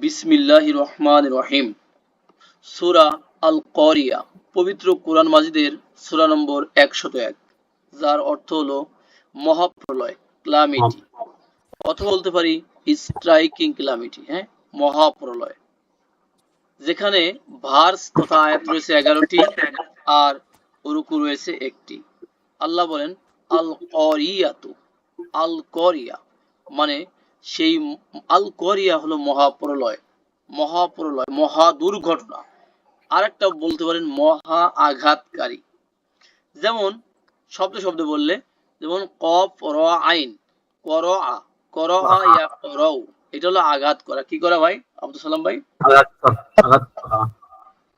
বিসমিল্লাহ রহমান রহিম সুরা আল করিয়া পবিত্র কোরআন মাজিদের সুরা নম্বর একশত এক, যার অর্থ হলো মহাপ্রলয়, ক্লামিটি। বলতে পারি স্ট্রাইকিং ক্লামিটি হ্যাঁ? মহাপ্রলয়। যেখানে ভার্স তথা আয়াত রয়েছে এগারোটি আর রুকু রয়েছে একটি। আল্লাহ বলেন আল করিয়াতু আল করিয়া মানে সেই আল করিয়া হলো মহাপ্রলয় মহাপ্রলয় মহা দুর্ঘটনা। আরেকটা বলতে পারেন মহা আঘাতকারী। যেমন শব্দ শব্দ বললে যেমন কফ র আইন কর আ কর আ ইয়া করৌ এটা হলো আঘাত করা। কি করা ভাই? আব্দুল সালাম ভাই? আঘাত করা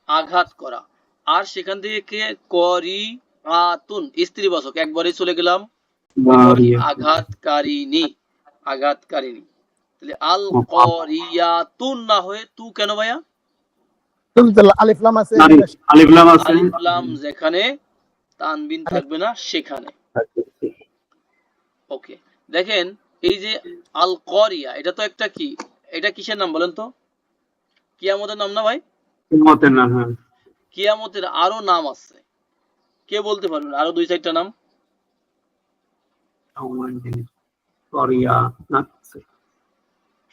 আঘাত করা। আর সেখান থেকে কে? করি আতুন স্ত্রী বাচক একবারে চলে গেলাম আঘাতকারিনী আঘাতকারিনী তাহলে আল করিয়াতুন না হয়ে তু কেন ভাইয়া? তুমি তো আলিফ লাম আছে। আলিফ লাম আছে। আলিফ লাম যেখানে তানবিন থাকবে না সেখানে। ওকে দেখেন এই যে আল করিয়া এটা তো একটা কি? এটা কিসের নাম বলেন তো? কিয়ামতের নাম না ভাই? মতের না হ্যাঁ। কিয়ামতের আরও নাম আছে। কে বলতে পারবেন? আরও দুই চারটা নাম।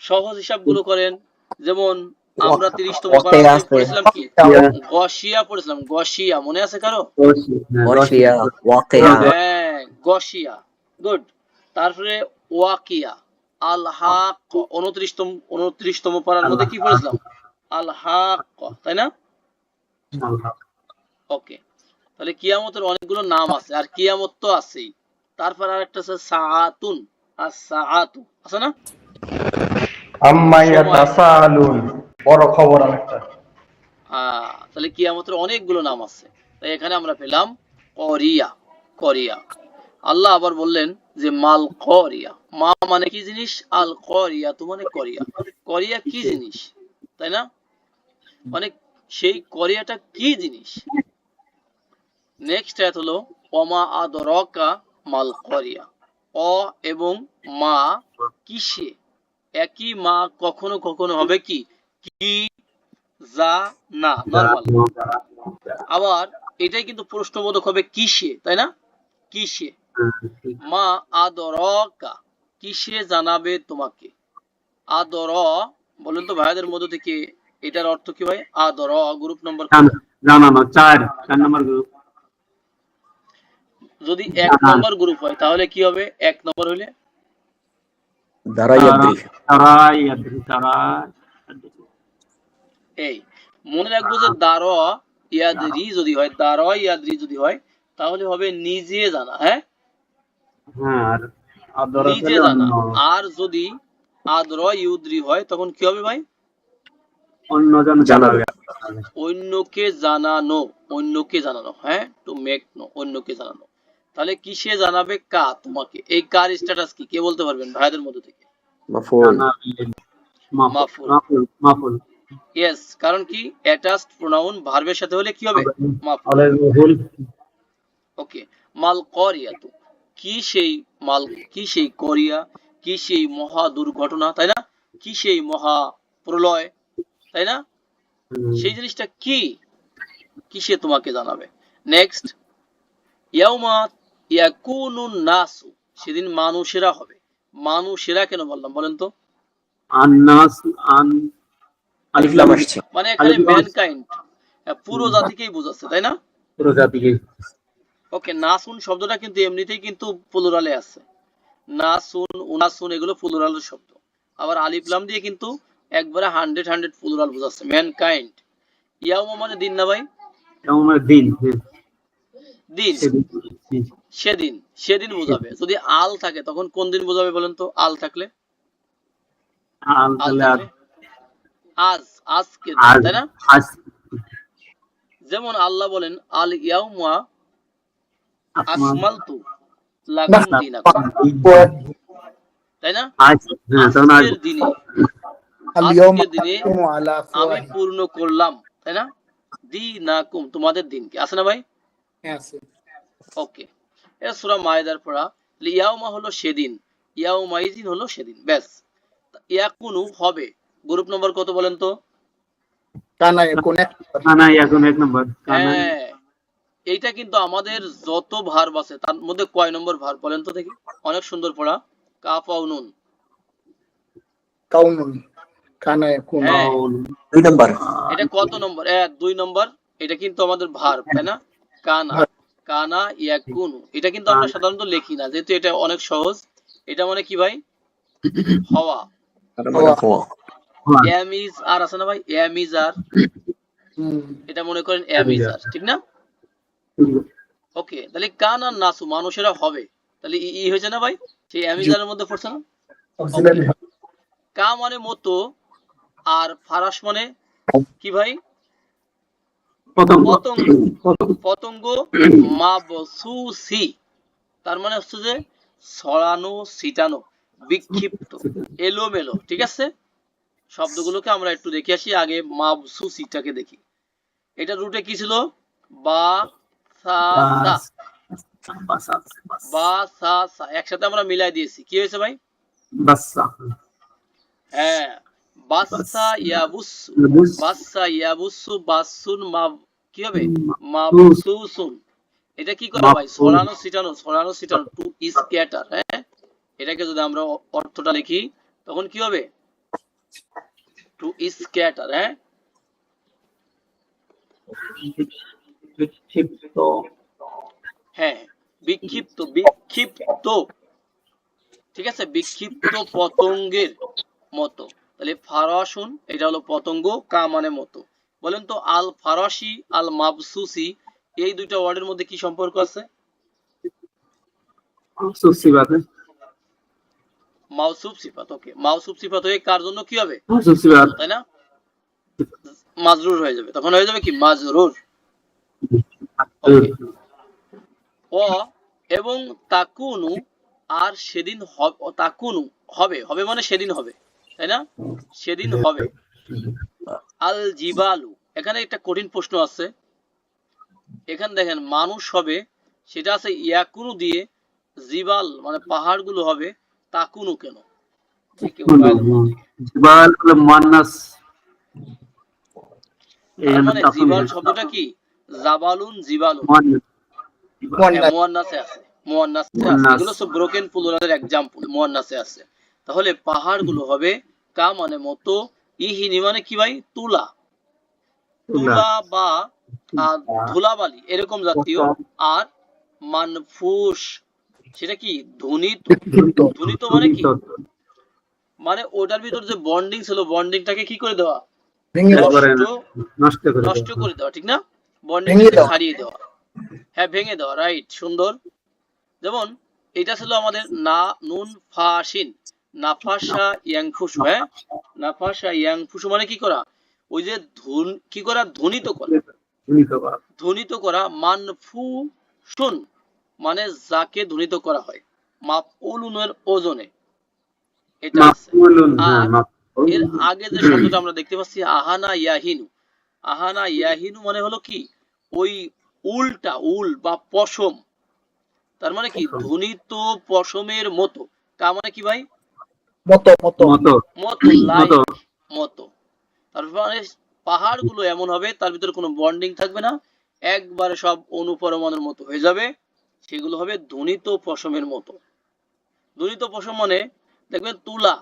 সহজ হিসাবগুলো করেন। যেমন আমরা তিরিশতম পড়েছিলাম কি? গসিয়া পড়েছিলাম। গসিয়া মনে আছে কারও? ওয়াশিয়া হ্যাঁ গসিয়া। গুড তারপরে ওয়াকিয়া। আল হাক উনত্রিশতম উনত্রিশতম পারার মধ্যে কি পড়েছিলাম? আল হাক তাই না? ওকে তাহলে কিয়ামতের অনেকগুলো নাম আছে আর কিয়ামত তো আছেই। তারপর আর একটা আছে সাআতুন। আর সাআতু আছে না? আম্মা ইয়াতাসালুন বড় খবর আরেকটা। তাহলে কিয়ামতের অনেকগুলো নাম আছে। তাই এখানে আমরা পেলাম করিয়া করিয়া। আল্লাহ আবার বললেন যে মাল করিয়া। মা মানে কি জিনিস? আল করিয়া তো মানে করিয়া। করিয়া কি জিনিস? তাই না? মানে সেই করিয়াটা কি জিনিস? নেক্সট আয়াত হলো অমা আদরকা মাল করিয়া। অ এবং মা কিসে একই মা কখনো কখনো হবে কি? কি, যা, না নরমাল আবার এটাই কিন্তু প্রশ্নবোধক হবে কিসে তাই না? কিসে মা আদরকা। কিসে জানাবে তোমাকে? আদর, বলেন তো ভাইদের মধ্য থেকে এটার অর্থ কি ভাই? আদর, গ্রুপ নম্বর জানানো চার চার নম্বর গ্রুপ। যদি এক নম্বর গ্রুপ হয় তাহলে কি হবে? এক নম্বর হলে দ্বারা ইয়াদ্রি তারা ইয়াদ্রি তারা এই মনে রাখব যে দার ইয়াদরি যদি হয় দার ইয়াদরি যদি হয় তাহলে হবে নিজে জানা হ্যাঁ? হ্যাঁ আর নিজে জানা। আর যদি আদর ইউদ্রি হয় তখন কি হবে ভাই? অন্যজন জানাবে। অন্যকে জানানো অন্যকে জানানো হ্যাঁ? টু মেক নো অন্যকে জানানো। তাহলে কিসে জানাবে কা তোমাকে? এই কার স্ট্যাটাস কি? কে বলতে পারবেন ভাইদের মধ্যে থেকে? মাফুল। মাফুল। মাফুল। ইয়েস কারণ কি? অ্যাটাচড প্রোনাউন ভার্বের সাথে হলে কি হবে? মাফুল। ওকে মাল করিয়া তো কি সেই মাল কি সেই করিয়া কি সেই মহা দুর্ঘটনা তাই না? কি সেই মহা প্রলয় তাই না? সেই জিনিসটা কি? কিসে তোমাকে জানাবে? নেক্সট ইয়াউমা ইয়াকুনুন নাসু সেদিন মানুষেরা হবে। মানুষেরা কেন বললাম বলেন তো? আন্নাস আন আলিফ লাম আসছে। মানে এখানে ম্যানকাইন্ড পুরো জাতিকেই বোঝাচ্ছে তাই না? পুরো জাতিকে ওকে নাসুন শব্দটা কিন্তু এমনিতেই কিন্তু প্লুরালে আছে। নাসুন উনাসুন এগুলো প্লুরালের শব্দ। আবার আলিফলাম দিয়ে কিন্তু একবারে হান্ড্রেড হান্ড্রেড প্লুরাল বোঝাচ্ছে ম্যানকাইন্ড ইয়াউমা মানে দিন না ভাই? আমার দিন হ্যাঁ, দিন। সেদিন। সেদিন বোঝাবে। যদি আল থাকে তখন কোন দিন বোঝাবে বলেন তো? আল থাকলে? আজ আজকে তাই না? আজ। যেমন আল্লাহ বলেন আল ইয়াউমা আসমান আকমালতু লাকুম দীনাকুম। তাই না? আজ হ্যাঁ আজকের দিনে আজকের দিনে আমি পূর্ণ করলাম তাই না? দিনাকুম তোমাদের দিনকে। আছে না ভাই? আছে। ওকে। এটা সূরা মায়েদার পড়া ইয়াউমা হলো সেদিন ইয়াউমাইজিন হলো সেদিন ব্যাস। ইয়াকুনু হবে। গ্রুপ নম্বর কত বলেন তো? কানা কোন কানা ইয়াকুন এক নম্বর হ্যাঁ। এইটা কিন্তু আমাদের যত ভার্ব আছে তার মধ্যে কয় নম্বর ভার্ব বলেন তো দেখি? অনেক সুন্দর পড়া। কাফ আও নুন। কাউনুন কানা কোন হ্যাঁ। দুই নম্বর এটা কত নম্বর? এক দুই নম্বর। এটা কিন্তু আমাদের ভার্ব তাই না? কানা। কানা ইয়াকুনু। এটা কিন্তু আমরা সাধারণত লিখি না যেহেতু এটা অনেক সহজ। এটা মানে কি ভাই? হওয়া। তার মানে আর আছে না ভাই? এমিজ আর এটা মনে করেন এমিজ আর ঠিক না? ওকে তাহলে কান আর নাসু মানুষেরা হবে। তাহলে ই ই হয়েছে না ভাই? সেই অ্যামিজারের মধ্যে পড়ছে না? কা মানে মতো আর ফারাস মানে কি ভাই? পতঙ্গ মাবসুসি তার মানে হচ্ছে যে ছড়ানো ছিটানো বিক্ষিপ্ত এলোমেলো ঠিক আছে? শব্দগুলোকে আমরা একটু দেখে আসি আগে মাবসুসিটাকে দেখি। এটা রুটে কি ছিল? বা সা সা। বা সা সা একসাথে আমরা মিলাই দিয়েছি। কি হয়েছে ভাই? হ্যাঁ। বাসা ইয়াবুসু বাসা ইয়াবুসু বাসুন মা কি হবে? মাবসুসুন। এটা কি করে ভাই ছড়ানো ছিটানো ছড়ানো ছিটানো টু স্ক্যাটার হ্যাঁ? এটাকে যদি আমরা অর্থটা লিখি তখন কি হবে? টু স্ক্যাটার হ্যাঁ? বিক্ষিপ্ত। হ্যাঁ বিক্ষিপ্ত বিক্ষিপ্ত। ঠিক আছে? বিক্ষিপ্ত পতঙ্গের মতো। তাহলে ফারাসুন এটা হলো পতঙ্গ কা মানে মতো। বলেন তো আল ফারাসি আল মাবসুসি এই দুইটা ওয়ার্ডের মধ্যে কি সম্পর্ক আছে? মাউসুফ সিফাত। ওকে। মাউসুফ সিফাত হয়ে কার জন্য কি হবে? তাই না? মাজরুর হয়ে যাবে। তখন হয়ে যাবে কি? মাজরুর। ও এবং তাকুনু আর সেদিন হবে তাকুনু হবে। হবে মানে সেদিন হবে। তাই না? সেদিন হবে। আল জিবালু এখানে একটা কঠিন প্রশ্ন আছে। এখানে দেখেন মানুষ হবে সেটা আছে ইয়াকুনু দিয়ে জিবাল মানে পাহাড়গুলো হবে তাকুনু কেন। জিবাল জন্য মানে জিবাল শব্দটা কি? জাবালুন জিবালুন। মুয়ান্নাস। কোন হ্যাঁ, আছে। মুয়ান্নাসে আছে। এগুলো সব ব্রোকেন প্লুরালের এক্সাম্পল মুয়ান্নাসে আছে। তাহলে পাহাড়গুলো হবে কা মানে মতো ইহিনি মানে কি ভাই? তুলা। তুলা। বা ধুলাবালি এরকম জাতীয়। আর মানফুস সেটা কি? ধ্বনিত ধ্বনিত মানে কি? মানে ওটার ভিতর যে বন্ডিং ছিল বন্ডিংটাকে কি করে দেওয়া? নষ্ট করে দেওয়া। ঠিক না? বন্ডিং হারিয়ে দেওয়া। হ্যাঁ ভেঙে দেওয়া রাইট সুন্দর। যেমন এটা ছিল আমাদের না নুন ফাশিন নাফাসা ইয়াংফুসু হ্যাঁ? নাফাসা ইয়াংফুসু মানে কি করা? ওই যে ধুন কি করা? ধ্বনিত করা। ধ্বনিত করা। মানফুসুন মানে যাকে ধ্বনিত করা হয়। মাফউলুনের ওজনে। এটা আছে হ্যাঁ। এর আগে যে শব্দটা আমরা দেখতে পাচ্ছি আহানা ইয়াহিনু। আহানা ইয়াহিনু মানে হলো কি? ওই উলটা উল বা পশম। তার মানে কি। ধ্বনিত পশমের মতো। তা মানে কি ভাই? মতো মতো। মতো। মতো মতো। তারপর মানে পাহাড়গুলো এমন হবে তার ভিতরে কোনো বন্ডিং থাকবে না। একবারে সব অনুপরমাণুর মতো হয়ে যাবে। সেগুলো হবে ধ্বনিত পশমের মতো। ধ্বনিত পশম মানে দেখবেন তুলা।